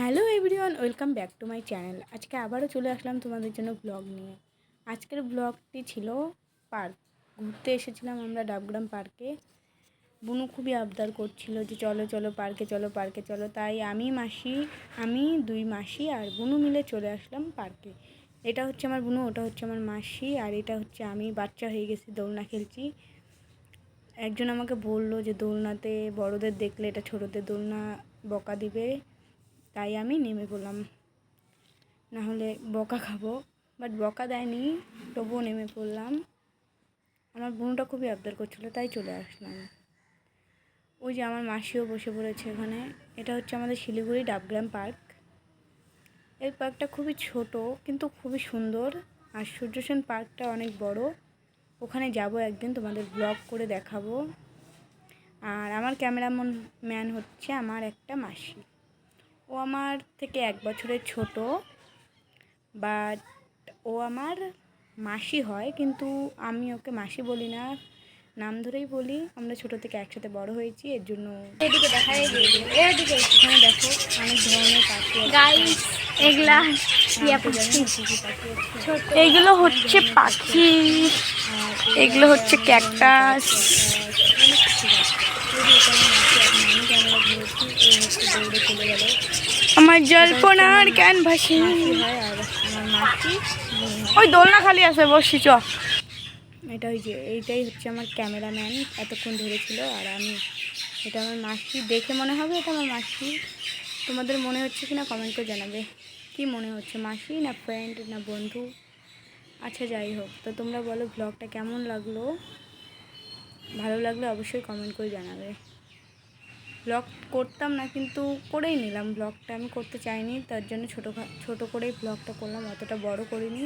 Hello everyone, welcome back to my channel. আজকে আবারও চলে আসলাম তোমাদের জন্য ব্লগ নিয়ে। আজকের ব্লগটি ছিল পার্ক। ঘুরতে এসেছিলাম আমরা ডাবগ্রাম পার্কে। বুনু খুবই আবদার করছিল যে, চলো চলো পার্কে চলো পার্কে, চলো। তাই আমি, মাসি, আমি, দুই মাসি আর বুনু মিলে চলে আসলাম পার্কে। এটা হচ্ছে আমার বুনু, ওটা হচ্ছে আমার মাসি আর এটা হচ্ছে আমি। বাচ্চা হয়ে গেছি, দোলনা খেলছি। একজন আমাকে বলল যে, দোলনাতে বড়দের দেখলে এটা ছোটদের দোলনা বকা দিবে। তাই আমি নেমে পড়লাম। না হলে বকা খাব বাট বকা দেয়নি, তবুও নেমে পড়লাম। আমার বোনটা খুবই আবদার করছিল, তাই চলে আসলাম। ওই যে আমার মাসিও বসে পড়েছে এখানে এটা হচ্ছে আমাদের শিলিগুড়ি ডাবগ্রাম পার্ক। এই পার্কটা খুবই ছোট, কিন্তু খুবই সুন্দর। আর সূর্য সেন পার্কটা অনেক বড়। ওখানে যাব একদিন, তোমাদের ব্লগ করে দেখাবো। আর আমার ক্যামেরাম্যান ম্যান হচ্ছে আমার একটা মাসি। ও আমার থেকে এক বছরের ছোট বাট ও আমার মাসি হয় কিন্তু আমি ওকে মাসি বলি না নাম ধরেই বলি। আমরা ছোট থেকে একসাথে বড় হয়েছি এর জন্য এদিকে দেখা এদিকে এখানে দেখো অনেক ধরনের পাখি। গাইস এগুলা এইগুলো হচ্ছে পাখি। এগুলো হচ্ছে ক্যাকটাস আমি ক্যামেরা ধরেছি ও হচ্ছে দৌড়ে চলে গেল আমার জল্পনার ভাসি ওই দোলনা খালি আছে বসি চ। এটা ওই যে, এইটাই হচ্ছে আমার ক্যামেরাম্যান, এতক্ষণ ধরেছিল আর আমি, এটা আমার মাসি। দেখে মনে হবে এটা আমার মাসি। তোমাদের মনে হচ্ছে কি না কমেন্ট করে জানাবে। কি মনে হচ্ছে, মাসি না ফ্রেন্ড না বন্ধু? আচ্ছা যাই হোক, তো তোমরা বলো ব্লগটা কেমন লাগল? ভালো লাগলে অবশ্যই কমেন্ট করে জানাবে। ব্লগ করতাম না, কিন্তু করেই নিলাম ব্লগটা। আমি করতে চাইনি, তার জন্য ছোটো ছোটো করেই ব্লগটা করলাম, অতটা বড় করিনি।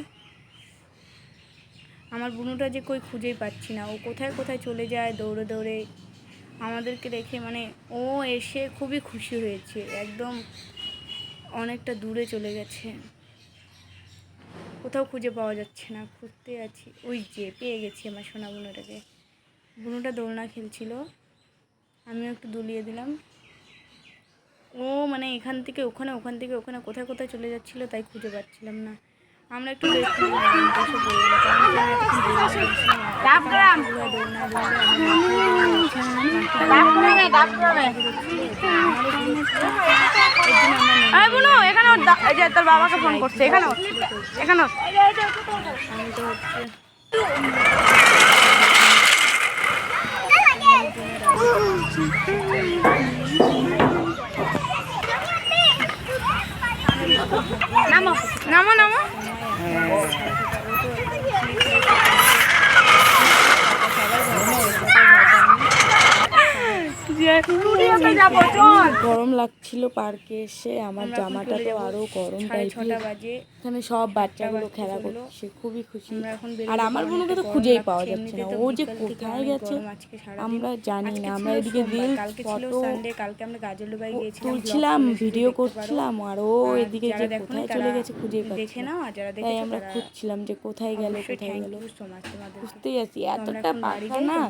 আমার বুনুটা যে কই খুঁজেই পাচ্ছি না, ও কোথায় কোথায় চলে যায় দৌড়ে দৌড়ে, আমাদেরকে দেখে মানে ও এসে খুবই খুশি হয়েছে, একদম অনেকটা দূরে চলে গেছে। কোথাও খুঁজে পাওয়া যাচ্ছে না, খুঁজতে আছি, ওই যে পেয়ে গেছি আমার সোনা বুনুটাকে। বুনুটা দোলনা খেলছিল। আমিও একটু দুলিয়ে দিলাম। ও মানে এখান থেকে ওখানে ওখান থেকে ওখানে কোথায় কোথায় চলে যাচ্ছিল তাই খুঁজে পাচ্ছিলাম না। আমরা একটু দেখতে নিলাম, বসে পড়লাম। কারণ কি আমি এতক্ষণ দৌড়ে গরম লাগছিল পার্কে এসে আমার জামাটা তো আরও গরম বাজে। এখানে সব বাচ্চাগুলো বাচ্চা খেলা করছে খুবই খুশি। আর আমার বোনকে তো খুঁজেই পাওয়া যাচ্ছে না। ও যে কোথায় গেছে। আমরা জানি না। আমরা এদিকে রিলস ফটো তুলছিলাম ভিডিও করছিলাম আর ও এদিকে যে কোথায় চলে গেছে খুঁজেই দেখে পাচ্ছি না তাই আমরা খুঁজছিলাম যে কোথায় গেল কোথায় গেল। খুঁজতেই আছি এতটা পাখা না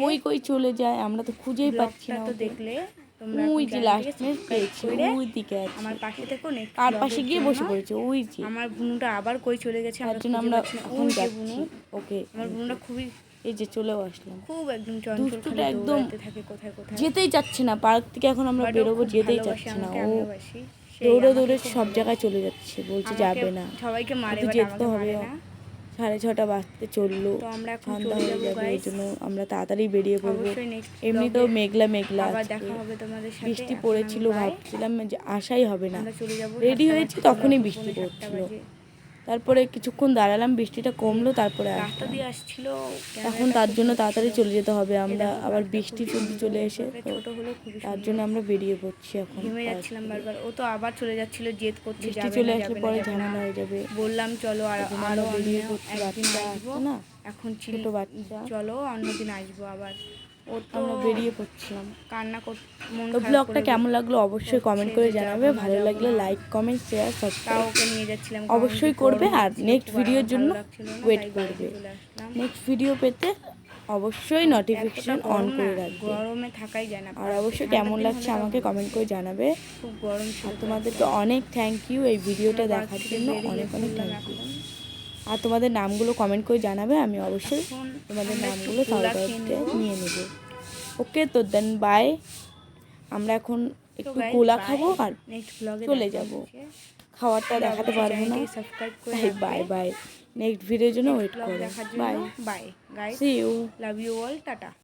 কই কই চলে যায় আমরা তো খুঁজেই পাচ্ছি না। দেখলে তোমরা ওই যে লাস্ট মিনিট subscribe পেয়েছি করে ওই দিকে আমার পাশে থেকো next আর পাশে গিয়ে বসে পড়েছে ওই যে। আমার বুনুটা আবার কই চলে গেছে জন্য আমরা এখন বুনু ওকে। আমার বুনুটা খুবই এই যে চলেও আসলাম। খুব একদম দুষ্টুটা একদম যেতেই চাচ্ছে না পার্ক থেকে এখন আমরা বেরোবো যেতেই চাচ্ছে না। ও দৌড়ে দৌড়ে সব জায়গায় চলে যাচ্ছে বলছে যাবে না। সবাইকে মারে যেতে হবে। সাড়ে ছটা বাজতে চলল। আমরা এখন হয়ে যাবে এই জন্য আমরা তাড়াতাড়ি বেরিয়ে পড়ব। এমনি তো এমনিতেও মেঘলা মেঘলা দেখা হবে বৃষ্টি পড়েছিল ভাবছিলাম যে আশাই হবে না। রেডি হয়েছে তখনই বৃষ্টি পড়ছিল। তারপরে কিছুক্ষণ দাঁড়ালাম বৃষ্টিটা কমলো তারপরে রাস্তা দিয়ে আসছিল এখন তার জন্য তাড়াতাড়ি চলে যেতে হবে আমরা আবার বৃষ্টি চলতে চলে এসে তার জন্য আমরা বেরিয়ে পড়ছি এখন ঘেমে যাচ্ছিলাম বারবার। ও তো আবার চলে যাচ্ছিল জেদ করছে বৃষ্টি চলে আসলে পরে ঝামেলা হয়ে যাবে। বললাম চলো আর আরও বেরিয়ে পড়ছি, বাচ্চা না? এখন ছিল ছোট বাচ্চা। চলো অন্যদিন আসব আবার। ও তো আমরা বেরিয়ে পড়ছিলাম। কান্না কর তো ব্লগটা কেমন লাগল অবশ্যই কমেন্ট করে জানাবে। ভালো লাগলে like comment share subscribe okay নিয়ে যাচ্ছিলাম অবশ্যই করবে আর নেক্সট ভিডিওর জন্য ওয়েট করবে। নেক্সট ভিডিও পেতে অবশ্যই নোটিফিকেশন অন করে রাখবে। গরমে থাকাই যায় না। আর অবশ্যই কেমন লাগছে আমাকে কমেন্ট করে জানাবে। খুব গরম ছিল। আর তোমাদেরকে অনেক থ্যাংক ইউ এই ভিডিওটা দেখার জন্য। অনেক অনেক থ্যাংক ইউ। আর তোমাদের নামগুলো কমেন্ট করে জানাবে আমি অবশ্যই তোমাদের নামগুলো তাহলে। নিয়ে নেব। ওকে তো দেন বাই আমরা এখন একটু গোলা খাব আর চলে যাব। হচ্ছে। খাওয়ারটা দেখাতে পারব না। করে বাই বাই নেক্সট ভিডিওর জন্য ওয়েট করো। Bye bye see you love you all tata